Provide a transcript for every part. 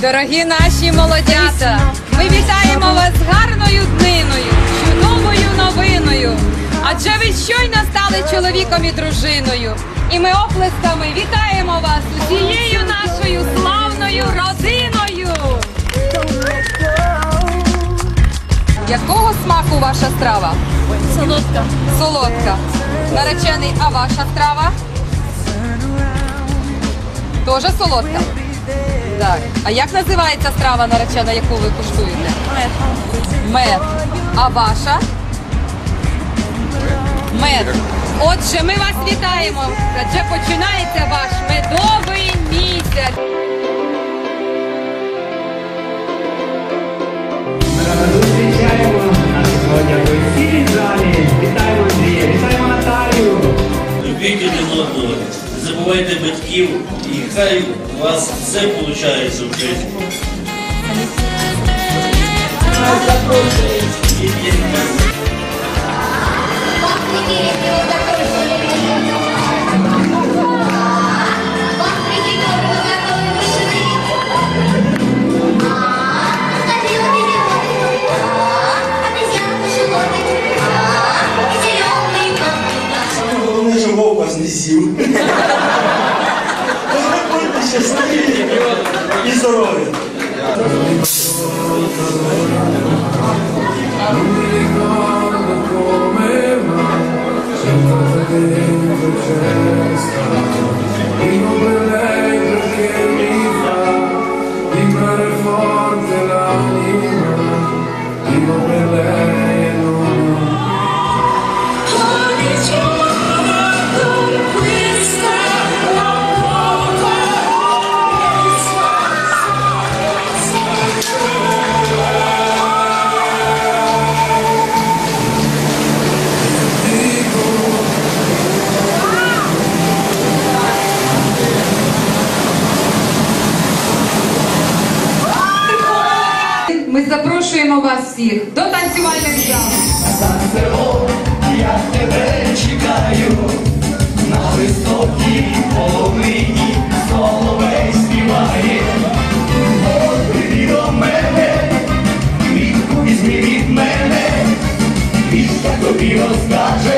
Дорогі наші молодята! Ми вітаємо вас з гарною дниною, чудовою новиною. Адже ви щойно стали чоловіком і дружиною. І ми оплесками вітаємо вас усією нашою славною родиною. Якого смаку ваша страва? Солодка. Солодка. Наречений, а ваша страва? Тоже солодка? Так. А як називається страва наречена, яку ви куштуєте? Мед. А ваша? Мед. Отже, ми вас вітаємо. Адже починається ваш медовий місяць. Зустрічаємо нас сьогодні в ефірі залі. Вітаємо Андрія, вітаємо Наталію. Любіть один одного, забувайте батьків, і хай у вас все виходить в житті. Головне, і здорові. forte Запрошуємо вас всіх до танцювальних зал. Сансеро, Я тебе чекаю на високій половині соловей співає. Ой, до мене, квітку візьмі від мене, квітка тобі розкаже,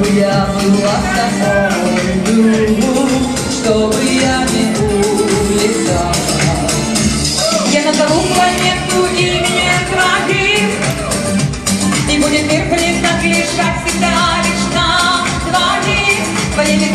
чтобы я была с тобой, другу, чтобы я не улетала. Я назову планету имени твоим, и будет мир близок лишь, как всегда, лишь нам двоим. Во имя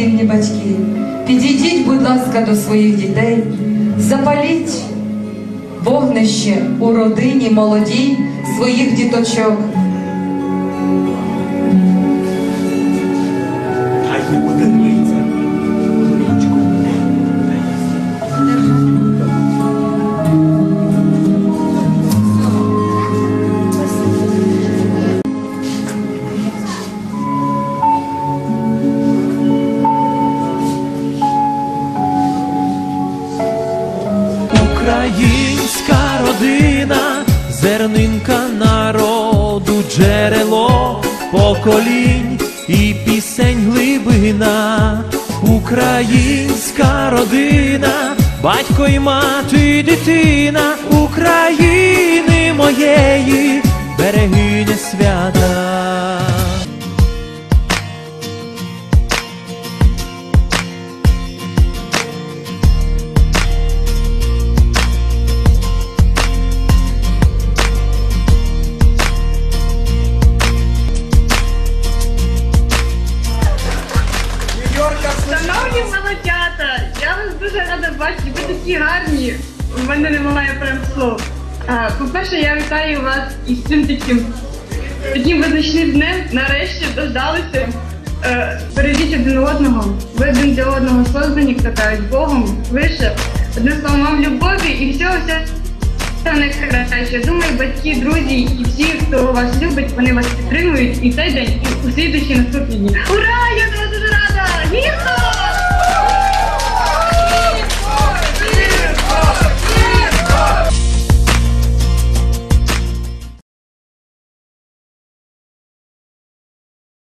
рівні батьки, підійдіть, будь ласка, до своїх дітей, запаліть вогнище у родині молодій своїх діточок. поколінь і пісень глибина, українська родина, батько і мати, дитина України моєї. Дуже рада бачити, ви такі гарні. У мене немає прям слов. По-перше, я вітаю вас із цим таким таким визначним днем. Нарешті дождалися. Е, бережіть один одного. Ви один для одного создані, як то кажуть, Богом, вище. Одним словом, вам любові і всього все. Найкраще. Думаю, батьки, друзі і всі, хто вас любить, вони вас підтримують і цей день, і у слідуючі наступні дні. Ура! Я